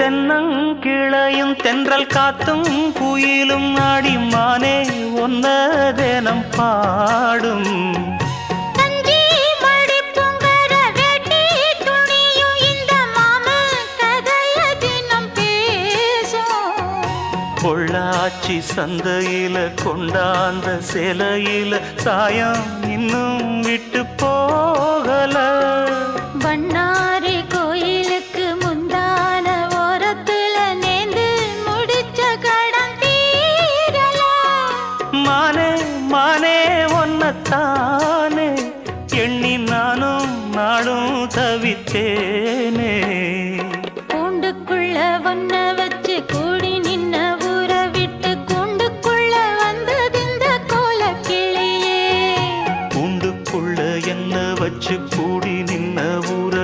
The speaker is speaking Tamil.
தென்னங்கிளையும் தென்றல் காத்தும் குயிலும் ஆடிமானே ஒன்ன தினம் பாடும் பொள்ளாச்சி சந்தையில கொண்டாந்த சிலையில சாயம் இன்னும் விட்டு போகல. பண்ணாரி மானே ஒன்னத்தானே எண்ணி நானும் நாடும் தவித்தேனே. கூண்டுக்குள்ள ஒன்ன வச்சு கூடி நின்ன ஊற விட்டு கூண்டுக்குள்ள வந்ததிந்த கோல கிளியே கூண்டுக்குள்ள என்ன வச்சு கூடி நின்ன ஊற